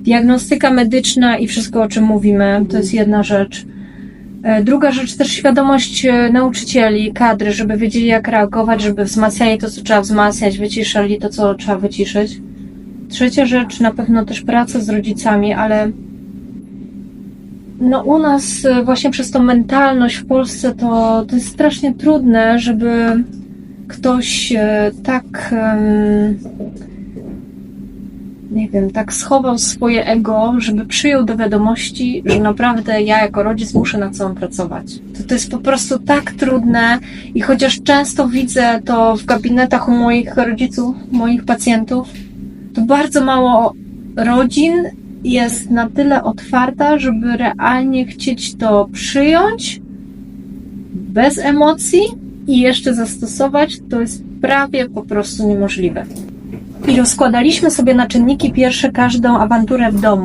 Diagnostyka medyczna i wszystko, o czym mówimy, to jest jedna rzecz. E, Druga rzecz też świadomość e, nauczycieli, kadry, żeby wiedzieli jak reagować, żeby wzmacniali to, co trzeba wzmacniać, wyciszali to, co trzeba wyciszyć. Trzecia rzecz, na pewno też praca z rodzicami, ale no u nas e, właśnie przez tą mentalność w Polsce to, to jest strasznie trudne, żeby ktoś tak em, nie wiem, tak schował swoje ego, żeby przyjął do wiadomości, że naprawdę ja jako rodzic muszę nad sobą pracować. To, to jest po prostu tak trudne i chociaż często widzę to w gabinetach u moich rodziców, moich pacjentów, to bardzo mało rodzin jest na tyle otwarta, żeby realnie chcieć to przyjąć bez emocji i jeszcze zastosować, to jest prawie po prostu niemożliwe. I rozkładaliśmy sobie na czynniki pierwsze każdą awanturę w domu.